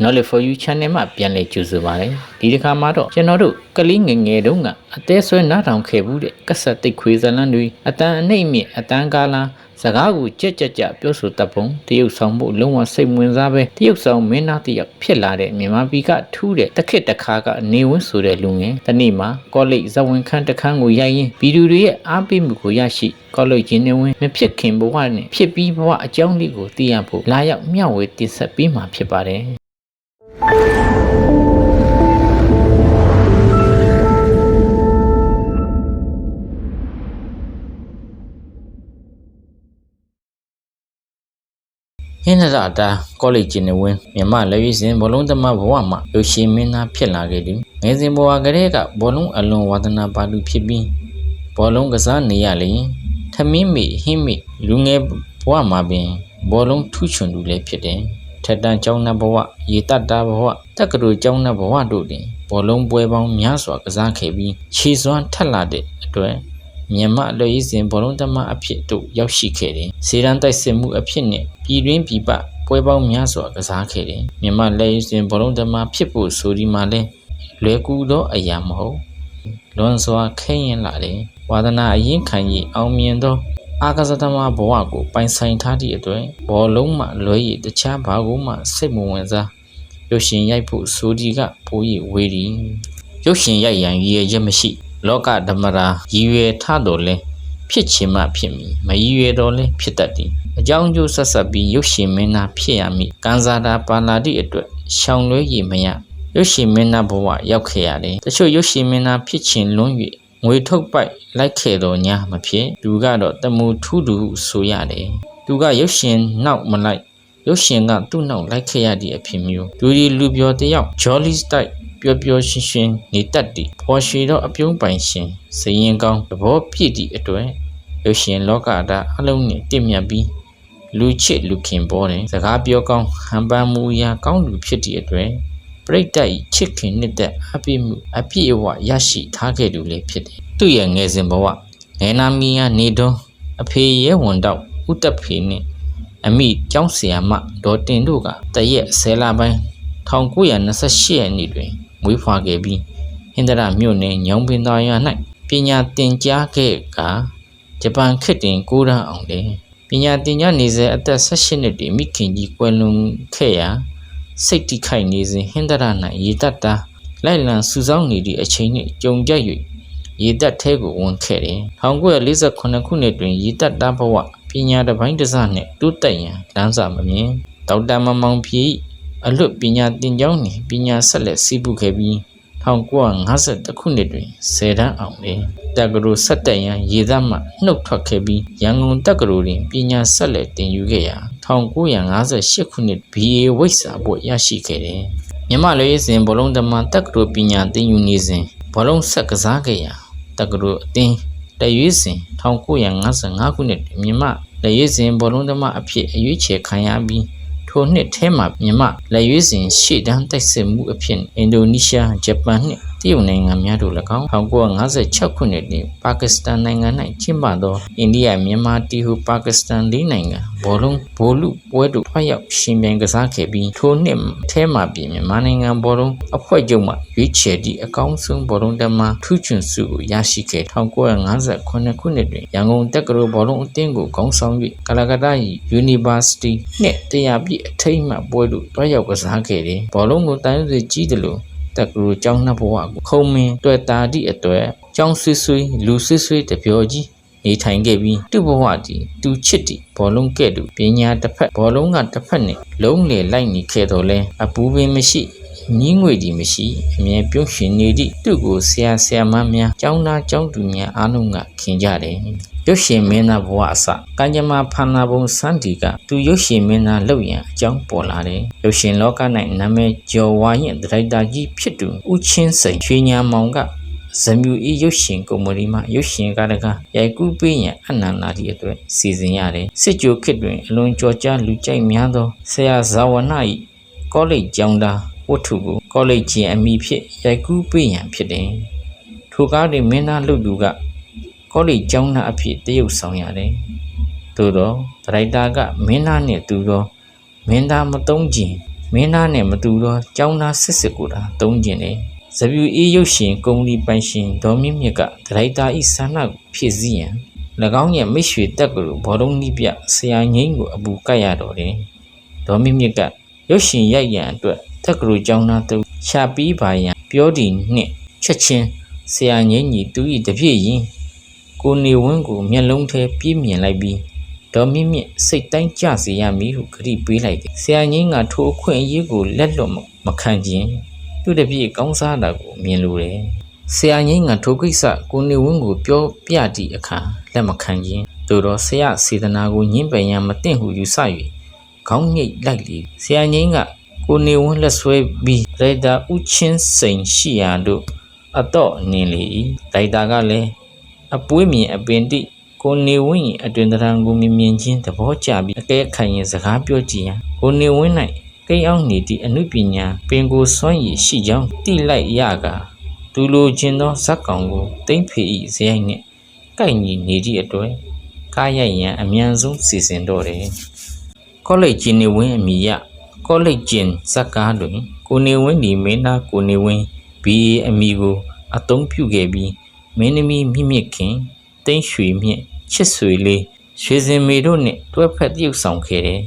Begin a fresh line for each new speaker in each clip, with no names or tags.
Knowledge for You Channel မှာပြန်လည်ကြိုဆိုပါရစေ။ဒီတစ်ခါမှာတော့ကျွန်တော်တို့ကလေးငယ်ငယ်တုန်းကအသေးဆွဲနားထောင်ခဲ့ဘူးတဲ့ကက်ဆက်တိတ်ခွေးဇလန်းတွေအတန်အနှိမ့်မြင့်အတန်ကားလားစကားကိုကြက်ကြက်ကြက်ပြောဆိုတတ်ပုံတရုပ်ဆောင်ဖို့လုံးဝစိတ်ဝင်စားပဲတရုပ်ဆောင်မင်းသားတစ်ယောက်ဖြစ်လာတဲ့မြန်မာပြည်ကထူးတဲ့တစ်ခစ်တစ်ခါကနေဝင်းဆိုတဲ့လူငယ်တနေ့မှာကောလိပ်ဇဝင်ခန်းတစ်ခန်းကိုရိုက်ရင်ဗီဒီယိုတွေရဲ့အားပေးမှုကိုရရှိကောလိပ်ချင်းနေဝင်မဖြစ်ခင်ဘဝနဲ့ဖြစ်ပြီးဘဝအကြောင်းလေးကိုသိရဖို့လာရောက်မျှဝေတင်ဆက်ပေးမှာဖြစ်ပါတယ် ဟင်းနရတာကောလိပ်ကျင်းဝင်းမြမလက်ရွေးစင်ဘောလုံးသမားဘဝမှာရုပ်ရှင်မင်းသားဖြစ်လာခဲ့တယ်ငယ်စဉ်ဘဝကလေးကဘောလုံးအလွန်ဝါသနာပါလူဖြစ်ပြီးဘောလုံးကစားနေရလေထမင်းမိဟင်းမိလူငယ်ဘဝမှာပင်ဘောလုံးထူးချွန်သူလည်းဖြစ်တယ် ထက်တန်ကျောင်းသားဘဝရေတတ်တာဘဝတက္ကသိုလ်ကျောင်းသားဘဝတို့တွင်ဘောလုံးပွဲပေါင်းများစွာကစားခဲ့ပြီးခြေစွမ်းထက်လာတဲ့အတွက်မြန်မာအလွယ်ရေးစဉ်ဘောလုံးသမားအဖြစ်တို့ရောက်ရှိခဲ့တယ်။စေရန်တိုက်စစ်မှုအဖြစ်နဲ့ပြည်တွင်းပြည်ပပွဲပေါင်းများစွာကစားခဲ့တယ်။မြန်မာလက်ရေးစဉ်ဘောလုံးသမားဖြစ်ဖို့ဆိုဒီမှာလဲလွယ်ကူသောအရာမဟုတ်လွန်စွာခဲရင်လာတယ်။ဝါသနာအရင်ခံကြီးအောင်မြင်သော အာကစားသမားဘဝကိုပိုင်ဆိုင်ထားသည့်အတွက်ဘောလုံးမှလွဲရည်တခြားဘာကိုမှစိတ်မဝင်စားရုပ်ရှင်ရိုက်ဖို့ဆိုဒီကပို၍ဝေးသည်ရုပ်ရှင်ရိုက်ရန်ရည်ရည်ချက်မရှိ လောကဓမ္မရာရည်ရွယ်ထတော်လဲဖြစ်ချင်မှဖြစ်မည်မရည်ရွယ်တော့လဲဖြစ်တတ်သည်အကြောင်းကျိုးဆက်ဆက်ပြီးရုပ်ရှင်မင်းသားဖြစ်ရမည်ကံစားတာပါလာသည့်အတွက်ရှောင်လွဲရည်မရရုပ်ရှင်မင်းသားဘဝရောက်ခဲ့ရတယ်တချို့ရုပ်ရှင်မင်းသားဖြစ်ချင်လွန်း၍ ငွေထုတ်ပိုက်လိုက်ခဲ့တော်ညာမဖြစ်သူကတော့တမူထူးသူဟုဆိုရတယ်သူကရုပ်ရှင်နောက်မလိုက်ရုပ်ရှင်ကသူ့နောက်လိုက်ခဲ့ရသည့်အဖြစ်မျိုးလူဒီလူပြောတယောက် Jolly Style ပျော်ပျော်ရွှင်ရွှင်နေတတ်သည်ဖော်ရွှေတော့အပြုံးပိုင်ရှင်စရင်ကောင်းသဘောပြည့်သည့်အတွက်ရုပ်ရှင်လောကသားအလုံးနဲ့တင့်မြတ်ပြီးလူချစ်လူခင်ပေါ်တယ်စကားပြောကောင်းဟန်ပန်မူရာကောင်းလူဖြစ်သည့်အတွက် ပြိတ္တဤချစ်ခင်နှစ်သက်အပြည့်မှုအပြည့်အဝရရှိထားခဲ့သူလည်းဖြစ်တယ်သူ့ရဲ့ငယ်စဉ်ဘဝငယ်နာမီယာနေတွန်းအဖေရဲဝန်တော့ဥတ္တဖေနဲ့အမိကျောင်းဆရာမဒေါ်တင်တို့ကတရက်ဆယ်လပိုင်း1928ရက်နေ့တွင်မွေးဖွားခဲ့ပြီးဟင်္ဒရာမြို့နယ်ညောင်ပင်သာရွာ၌ပညာသင်ကြားခဲ့ကဂျပန်ခေတ်တင်ကိုးရန်အောင်လေပညာသင်ကြားနေစေအသက်18နှစ်တွင်မိခင်ကြီးကွယ်လွန်ခဲ့ရာ စိတ်တိခိုက်နေစဉ်ဟင်္ဒရာ၌ရေတတ်တာလိုက်လံစူဆောင်းနေသည့်အချိန်နှင့်ကြုံကြ၍ရေတက်ထဲကိုဝင်ခဲ့တယ်။1948ခုနှစ်တွင်ရေတက်တာဘဝပညာတစ်ပိုင်းတစ်စနှင့်တိုးတက်ရန်လမ်းစာမမြင်ဒေါက်တာမမောင်ပြည်အလွတ်ပညာသင်ကျောင်းနှင့်ပညာဆက်လက်စီးပူးခဲ့ပြီး1952ခုနှစ်တွင်ဆယ်တန်းအောင်လေတက္ကသိုလ်ဆက်တက်ရန်ရေသမှနှုတ်ထွက်ခဲ့ပြီးရန်ကုန်တက္ကသိုလ်တွင်ပညာဆက်လက်သင်ယူခဲ့ရာ 1958ခုနှစ် BA ဝိဇ္ဇာဘွဲ့ရရှိခဲ့တယ်။မြမလေးစဉ်ဘလုံးသမားတက္ကသိုလ်ပညာသင်ယူနေစဉ်ဘလုံးဆက်ကစားခဲ့ရာတက္ကသိုလ်အသင်းတရွေးစဉ်1955ခုနှစ်တွင်မြမလက်ရွေးစဉ်ဘောလုံးသမားအဖြစ်အရွေးချယ်ခံရပြီးထိုနှစ်ထဲမှာမြမလက်ရွေးစဉ်ရှေ့တန်းတိုက်စစ်မှုအဖြစ်အင်ဒိုနီးရှားဂျပန်နှင့်တရုတ်နိုင်ငံများတို့၎င်း1956ခုနှစ်တွင်ပါကစ္စတန်နိုင်ငံ၌ကျင်းပသောအိန္ဒိယမြန်မာတီဟူပါကစ္စတန်လေးနိုင်ငံဘောလုံးဘိုလူပွဲတို့ထွားရောက်ရှင်ပြိုင်ကစားခဲ့ပြီးထိုနှစ်ထဲမှာပြင်မြန်မာနိုင်ငံဘောလုံးအဖွဲ့ချုပ်မှရွေးချယ်သည့်အကောင်းဆုံးဘောလုံးသမားထူးချွန်ဆုကိုရရှိခဲ့1958ခုနှစ်တွင်ရန်ကုန်တက္ကသိုလ်ဘောလုံးအသင်းကိုခေါင်းဆောင်၍ကလကတ္တာ University နှင့်တရားပြည့်အထိမ်းအမှတ်ပွဲတို့တွားရောက်ကစားခဲ့တယ်ဘောလုံးကိုတိုင်းစစ်ကြီးတယ်လို့ တက္ကသိုလ်ကျောင်းနှစ်ဘဝကိုခုံမင်းတွေ့တာသည့်အတွက်ကျောင်းဆွေးဆွေးလူဆွေးဆွေးတပြောကြီးနေထိုင်ခဲ့ပြီးသူ့ဘဝတည်သူချစ်တည်ဘောလုံးကဲ့သို့ပညာတစ်ဖက်ဘောလုံးကတစ်ဖက်နဲ့လုံးလေလိုက်နေခဲ့တော်လဲအပူပင်မရှိညီးငွေဒီမရှိအမြဲပြုံးရှင်နေသည့်သူ့ကိုဆရာဆရာမများကျောင်းသားကျောင်းသူများအားလုံးကခင်ကြတယ် ရုပ်ရှင်မင်းသားဘဝအစကံကြမ္မာဖန္နာဘုံစန္ဒီကသူရုပ်ရှင်မင်းသားလုပ်ရန်အကြောင်းပေါ်လာတယ်ရုပ်ရှင်လောက၌နာမည်ကျော်ဝါရင်ဒရိုက်တာကြီးဖြစ်သူဦးချင်းစိန်ချွေညာမောင်ကဇမြူဤရုပ်ရှင်ကုမ္ပဏီမှရုပ်ရှင်ကားတကားရိုက်ကူးပေးရန်အနန္နာဒီအတွက်စီစဉ်ရတယ်စစ်ကြိုခေတ်တွင်အလွန်ကြော်ကြားလူကြိုက်များသောဆရာဇာဝနာ၏ကောလိပ်ကျောင်းသားဝတ္ထုကိုကောလိပ်ကျင်အမိဖြင့်ရိုက်ကူးပေးရန်ဖြစ်တယ်ထိုကားတွင်မင်းသားလူသူက ကောလိပ်ကျောင်းသားအဖြစ်တရုပ်ဆောင်ရတယ်။သို့တော့ဒရိုက်တာကမင်းသားနဲ့သူတော့မင်းသားမသုံးကျင်မင်းသားနဲ့မတူတော့ចောင်းသားစစ်စစ်ကိုသာတုံးကျင်တယ်ဇဗျူအေးရုပ်ရှင်ကုမ္ပဏီပိုင်ရှင်ဒေါ်မြင့်မြတ်ကဒရိုက်တာဤဆန္ဒကိုဖြည့်ဆည်းရန်၎င်းရဲ့မိတ်ဆွေတက်ကလူဘောလုံးနီးပြဆရာငိမ့်ကိုအပူကတ်ရတော့တယ်ဒေါ်မြင့်မြတ်ကရုပ်ရှင်ရိုက်ရန်အတွက်တက်ကလူចောင်းသားတူရှာပြီးပါရန်ပြောဒီနှင့်ချက်ချင်းဆရာငိမ့်ကြီးသူ၏တပြည့်ရင် ကိုနေဝင်းကိုမျက်လုံးထဲပြည့်မြင်လိုက်ပြီးဒေါ်မြင့်မြင့်စိတ်တိုင်းကြစေရမည်ဟုခရီးပေးလိုက်တယ်ဆရာငိမ့်ကထိုအခွင့်အရေးကိုလက်လွတ်မခံခြင်းသူတပြည့်ကောင်းစားတာကိုမြင်လိုတယ်ဆရာငိမ့်ကထိုကိစ္စကိုနေဝင်းကိုပြောပြသည့်အခါလက်မခံခြင်းသို့တော့ဆရာစေတနာကိုညှင်းပယ်ရန်မသင့်ဟုယူဆ၍ခေါင်းငိတ်လိုက်လေဆရာငိမ့်ကကိုနေဝင်းလက်ဆွဲပြီးရိုက်တာဥချင်းစိန်ရှိရာတို့အတော့နင်းလေ၏ရိုက်တာကလည်း အပွေးမြင်အပင်တိကိုနေဝင်း၏အတွင်တရံကိုမြင်မြင်ချင်းသဘောကျပြီးအကဲခံရင်စကားပြောကြည့်ရန်ကိုနေဝင်း၌ကိန်းအောင်နေသည့်အမှုပညာပင်ကိုစွန့်ရည်ရှိကြောင်းတိလိုက်ရကာသူလိုချင်သောဇက်ကောင်ကိုတိမ့်ဖေ၏ဇယိုက်နှင့်ကိုက်ညီနေသည့်အတွက်ကားရိုက်ရန်အမြန်ဆုံးစီစဉ်တော့တယ်ကောလိပ်ကျင်းနေဝင်းအမိရကောလိပ်ကျင်းဇက်ကားတွင်ကိုနေဝင်းဒီမင်းသားကိုနေဝင်း BA အမိကိုအသုံးပြုခဲ့ပြီး မင်းသမီးမြင့်မြင့်ခင်တိမ့်ရွှေမြင့်ချစ်ဆွေလေးရွှေစင်မေတို့နှင့်တွဲဖက်တရုပ်ဆောင်ခဲ့တယ်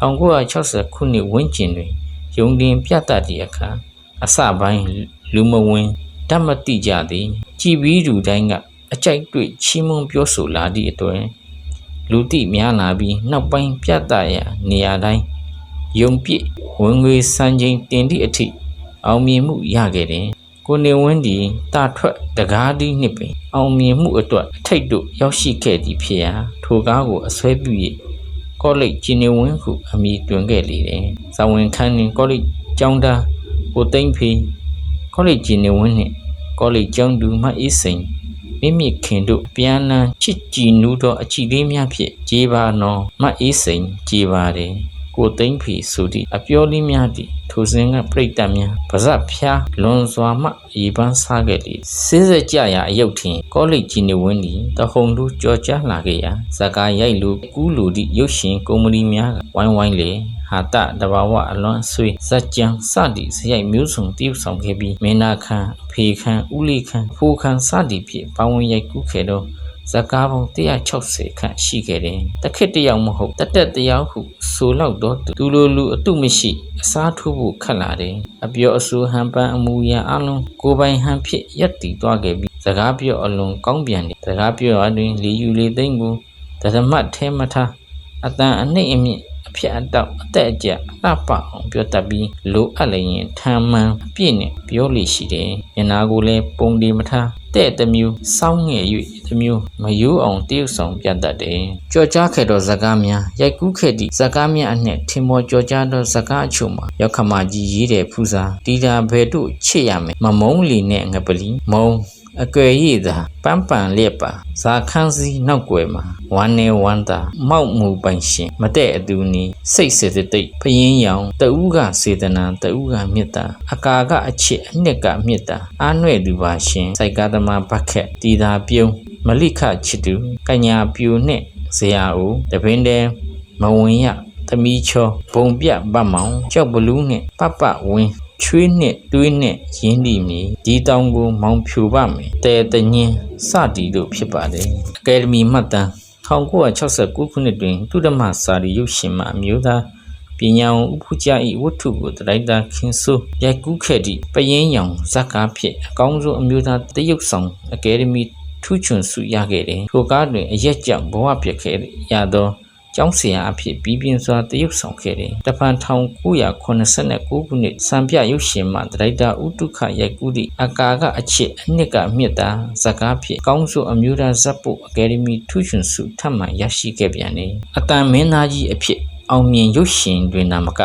1960ခုနှစ်ဝန်းကျင်တွင်ယုံတင်ပြသသည့်အခါအစပိုင်းလူမဝင်ဓာတ်မတိကြသည်ကြည်ပြီးသူတိုင်းကအကြိုက်တွေ့ချီးမွမ်းပြောဆိုလာသည့်အတွက်လူတိများလာပြီးနောက်ပိုင်းပြသရာနေရာတိုင်းယုံပြည့်ဝင်ငွေစံချိန်တင်သည့်အထိအောင်မြင်မှုရခဲ့တယ် ကိုနေဝင်းဒီတာထွက်တကားဒီနှစ်ပင် အောင်မြင်မှုအတွက်အထိတ်တို့ရောက်ရှိခဲ့သည်ဖြစ်ရာထိုကားကိုအဆွဲပြု၍ကောလိပ်ဂျင်းနေဝင်းဟုအမည်တွင်ခဲ့လေတယ်။ဇာဝင်ခန်းတွင်ကောလိပ်ကျောင်းသားကိုသိမ့်ဖေကောလိပ်ဂျင်းနေဝင်းနှင့်ကောလိပ်ကျောင်းသူမအေးစိန်မိမိခင်တို့ပြန်လန်းချစ်ကြည်နူးသောအချီလေးများဖြင့်ကြေးပါနောမအေးစိန်ကြေးပါတယ်။ ကိုသိမ့်ဖီဆိုသည့်အပြောလေးများသည်ထိုစဉ်ကပြိတ္တများပါဇက်ဖျားလွန်စွာမှရေပန်းစားခဲ့လေစေးစက်ကြရာအယုတ်ထင်ကောလိပ်ကြီးနေဝင်းသည်တဟုန်တို့ကြော်ကြားလာခဲ့ရာဇကာရိုက်လူကူးလူသည့်ရုပ်ရှင်ကုမ္ပဏီများဝိုင်းဝိုင်းလေဟာတတဘာဝအလွန်ဆွေဇက်ကြံစသည်ဇရိုက်မျိုးစုံတည်ဆောင်ခဲ့ပြီးမင်းနာခန်အဖေခန်ဦးလေးခန်ဖိုးခန်စသည်ဖြင့်ပဝန်းရိုက်ကူးခဲ့သော ဇကားပေါင်း160ခန့်ရှိခဲ့တယ်။တခစ်တယောက်မဟုတ်တတက်တယောက်ဟုဆိုလောက်တော့သူလိုလူအတုမရှိအစားထိုးဖို့ခက်လာတယ်။အပြောအဆိုဟန်ပန်းအမူအရာအလုံးကိုပိုင်ဟန်ဖြစ်ရက်တည်သွားခဲ့ပြီးစကားပြောအလွန်ကောင်းပြန်တယ်။စကားပြောအတွင်လေယူလေသိမ့်ကိုဓမ္မတ်ထဲမထား အတန်အနှိမ့်အမြင့်အဖြစ်အတောက်အသက်အကျလှပအောင်ပြောတတ်ပြီးလိုအပ်လျင်ထမ်းမှန်အပြည့်နဲ့ပြောလိရှိတယ်။မျက်နာကိုလည်းပုံဒီမထားတဲ့တမျိုးစောင်းငယ်၍တမျိုးမယိုးအောင်တရုပ်ဆောင်ပြတတ်တယ်။ကြော်ကြားခဲ့သောဇကားများရိုက်ကူးခဲ့သည့်ဇကားများအနှင့်ထင်ပေါ်ကြော်ကြားသောဇကားအချို့မှာရောက်ခမကြီးရေးတဲ့ဖူးစာတီတာဘယ်တို့ချစ်ရမယ်မမုံလီနဲ့ငပလီမုံ အကွယ်ရည်သာပန်းပန်လျက်ပါဇာခန်းစီနောက်ွယ်မှာဝမ်းနေဝမ်းသာမောက်မှုပိုင်ရှင်မတဲ့အတူနီစိတ်စေတသိက်ဖယင်းရောင်တူးကစေတနာတူးကမေတ္တာအကာကအချစ်အနှစ်ကမေတ္တာအာနှဲ့သူပါရှင်စိုက်ကားသမားဘတ်ခက်တီသာပြုံးမလိခချစ်သူကညာပြူနှင့်ဇရာဦးတပင်းတဲမဝင်ရသမီးချောဘုံပြပတ်မောင်ကြောက်ဘလူးနှင့်ပပဝင်း ချွေးနှစ်တွေးနှစ်ရင်းနှီမီဒီတောင်ကိုမောင်ဖြူပါမယ်တဲတညင်းစတီတို့ဖြစ်ပါတယ်အကယ်ဒမီမှတ်တမ်း1969ခုနှစ်တွင်သူဓမ္မစာရီရုပ်ရှင်မှအမျိုးသားပညာဝန်ဥပ္ပကြ၏ဝတ္ထုကိုတရိုက်တာခင်ဆိုးရိုက်ကူးခဲ့သည့်ပယင်းရောင်ဇက်ကားဖြစ်အကောင်းဆုံးအမျိုးသားတရုတ်ဆောင်အကယ်ဒမီထူးချွန်ဆုရခဲ့တယ်ထိုကားတွင်အရက်ကြောင့်ဘဝပြက်ခဲ့ရသော ကျောင်းဆရာအဖြစ်ပြီးပြင်းစွာတရုပ်ဆောင်ခဲ့တယ်။တပန်1989ခုနှစ်စံပြရုပ်ရှင်မှဒရိုက်တာဦးတုခရိုက်ကူးသည့်အကာကအချစ်အနှစ်ကမြင့်တာဇကားဖြစ်ကောင်းစုအမျိုးသားဇက်ပုတ်အကယ်ဒမီထူးချွန်ဆုထပ်မံရရှိခဲ့ပြန်တယ်။အတန်မင်းသားကြီးအဖြစ်အောင်မြင်ရုပ်ရှင်တွင်နာမက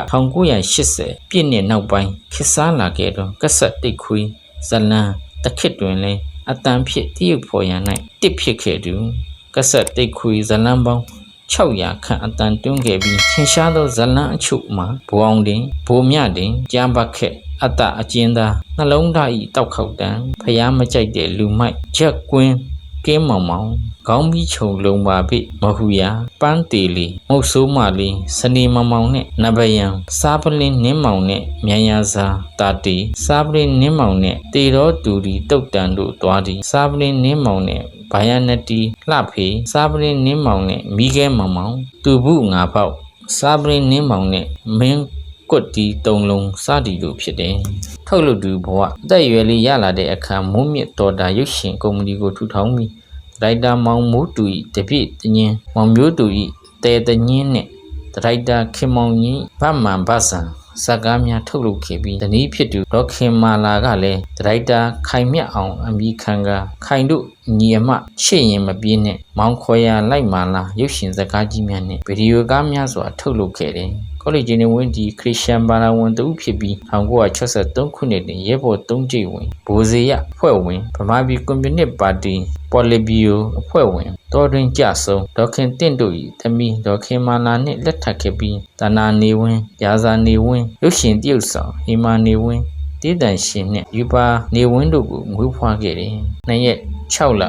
1980ပြည့်နှစ်နောက်ပိုင်းခေတ်စားလာခဲ့သောကက်ဆက်တိတ်ခွေးဇလန်တခစ်တွင်လည်းအတန်ဖြစ်တရုပ်ဖော်ရန်၌တစ်ဖြစ်ခဲ့သူကက်ဆက်တိတ်ခွေးဇလန်ပေါင်း 600ခန့်အတန်တွန်းခဲ့ပြီးထင်ရှားသောဇလန်းအချို့မှာဘဝအောင်တင်ဘိုမြတင်ကြမ်းပတ်ခက်အတအကျဉ်းသားနှလုံးသားဤတောက်ခေါက်တန်ဖျားမကြိုက်တဲ့လူမိုက်ချက်ကွင်း ကင်းမောင်မောင်ခေါင်းပြီးချုံလုံးပါဖိမဟူယာပန်းတေလီမုတ်ဆိုးမလေးစနေမောင်မောင်နဲ့နဘယံစားပလင်းနင်းမောင်နဲ့မြန်ရစာတာတီစားပလင်းနင်းမောင်နဲ့တေတော်တူဒီတုတ်တန်တို့သွားသည်စားပလင်းနင်းမောင်နဲ့ဘာယနတီလှဖေစားပလင်းနင်းမောင်နဲ့မိခဲမောင်မောင်တူဘူးငါပေါက်စားပလင်းနင်းမောင်နဲ့မင်း ကွတ်တီတုံလုံးစသည်တို့ဖြစ်တယ်။ထုတ်လုပ်သူဘဝအသက်အရွယ်လေးရလာတဲ့အခါမိုးမြင့်တော်တာရုပ်ရှင်ကုမ္ပဏီကိုထူထောင်ပြီးဒရိုက်တာမောင်မိုးတူ၏တပြည့်တညင်းမောင်မျိုးတူ၏တဲတညင်းနဲ့ဒရိုက်တာခင်မောင်ကြီးဗတ်မှန်ဗတ်ဆန်စကားများထုတ်လုပ်ခဲ့ပြီးတနည်းဖြစ်သူဒေါက်ခင်မာလာကလည်းဒရိုက်တာခိုင်မြတ်အောင်အမိခံကခိုင်တို့ညီအမရှေ့ရင်မပြေးနဲ့မောင်ခွေရလိုက်မာလာရုပ်ရှင်စကားကြီးများနဲ့ဗီဒီယိုကားများစွာထုတ်လုပ်ခဲ့တယ်။ ကောလိပ်ဂျင်းဝင်ဒီခရစ်ယာန်ဘာသာဝင်တူဖြစ်ပြီး1963ခုနှစ်တွင်ရဲဘော်၃ကျိတ်ဝင်ဘိုးစေရအဖွဲ့ဝင်ဗမာပြည်ကွန်မြူနစ်ပါတီပေါ်လီဘီယိုအဖွဲ့ဝင်တော်တွင်ကြဆုံးဒေါက်ခင်တင့်တို့၏သမီးဒေါက်ခင်မာလာနှင့်လက်ထပ်ခဲ့ပြီးတနာနေဝင်းရာဇာနေဝင်းရုပ်ရှင်တရုပ်ဆောင်ဟီမာနေဝင်းတည်တန်ရှင်နှင့်ယူပါနေဝင်းတို့ကိုမွေးဖွားခဲ့တယ်။နှစ်ရက် 6လ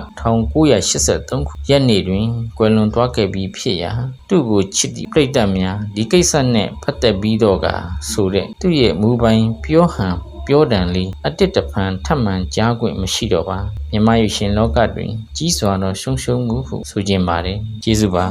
1983ခုရက်နေ့တွင်ကွယ်လွန်သွားခဲ့ပြီးဖြစ်ရာသူ့ကိုချစ်သည့်ပြိတ္တများဒီကိစ္စနှင့်ပတ်သက်ပြီးတော့ကဆိုတဲ့သူ့ရဲ့မူပိုင်ပြောဟန်ပြောတန်လေးအတစ်တဖန်ထပ်မံကြားခွင့်မရှိတော့ပါမြမယူရှင်လောကတွင် ကြီးစွာသောရှုံးရှုံးမှုဟုဆိုခြင်းပါတယ်ကျေးဇူးပါ